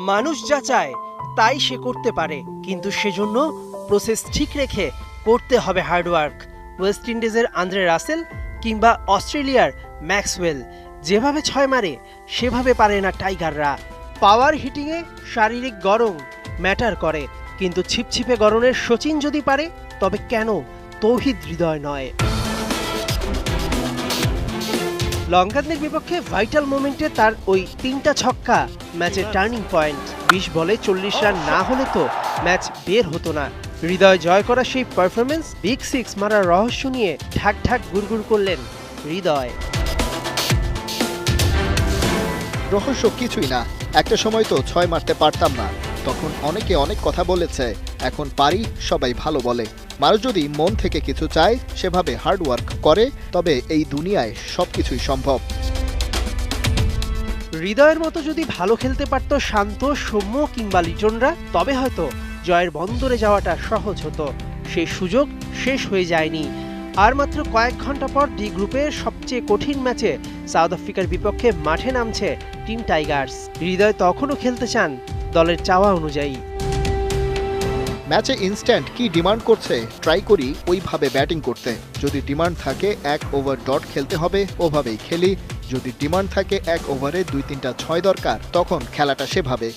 মানুষ যা চায়, তাই সে করতে পারে। কিন্তু সেজন্য প্রসেস ঠিক রেখে করতে হবে হার্ডওয়ার্ক ওয়েস্ট ইন্ডিজের আন্দ্রে রাসেল কিংবা অস্ট্রেলিয়ার ম্যাক্সওয়েল যেভাবে ছয় মারে, সেভাবে পারে না টাইগাররা পাওয়ার হিটিংয়ে শারীরিক গরম ম্যাটার করে, কিন্তু ছিপছিপে গরমের শচীন যদি পারে, তবে কেন? তৌহিদ হৃদয় নয়। লঙ্কানদের বিপক্ষে ভাইটাল মোমেন্টে তার ওই তিনটা ছক্কা ম্যাচের টার্নিং পয়েন্ট। বিশ বলে চল্লিশ রান না হলে তো ম্যাচ বের হতো না। হৃদয় জয় করা সেই পারফরমেন্স বিগ সিক্স মারার রহস্য নিয়ে ঠাক ঠাক গুড়গুড় করলেন হৃদয়। রহস্য কিছুই না। একটা সময় তো ছয় মারতে পারতাম না। তখন অনেকে অনেক কথা বলেছে, এখন পারি সবাই ভালো বলে। মানুষ যদি মন থেকে কিছু চায়, সেভাবে হার্ডওয়ার্ক করে, তবে এই দুনিয়ায় সবকিছুই সম্ভব। হৃদয়ের মতো যদি ভালো খেলতে পারত শান্ত, সৌম্য কিংবা লিটনরা, তবে হয়তো জয়ের বন্দরে যাওয়াটা সহজ হতো। সেই সুযোগ শেষ হয়ে যায়নি। আর মাত্র কয়েক ঘণ্টা পর ডি গ্রুপের সবচেয়ে কঠিন ম্যাচে সাউথ আফ্রিকার বিপক্ষে মাঠে নামছে টিম টাইগার্স। হৃদয় তখনও খেলতে চান দলের চাওয়া অনুযায়ী। ম্যাচে ইনস্ট্যান্ট কি ডিমান্ড করছে ট্রাই করি ওইভাবে ব্যাটিং করতে। যদি ডিমান্ড থাকে এক ওভার ডট খেলতে হবে ওভাবেই খেলি। যদি ডিমান্ড থাকে এক ওভারে দুই তিনটা ছয় দরকার তখন খেলাটা সেভাবে।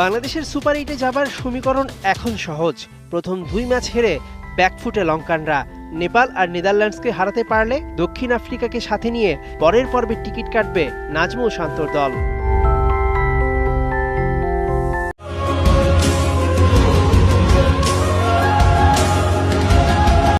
বাংলাদেশের সুপার এইটে যাবার সমীকরণ এখন সহজ। প্রথম দুই ম্যাচ হেরে ব্যাকফুটে লঙ্কানরা। নেপাল আর নেদারল্যান্ডসকে হারাতে পারলে দক্ষিণ আফ্রিকাকে সাথে নিয়ে পরের পর্বে টিকিট কাটবে নাজমুল শান্তর দল।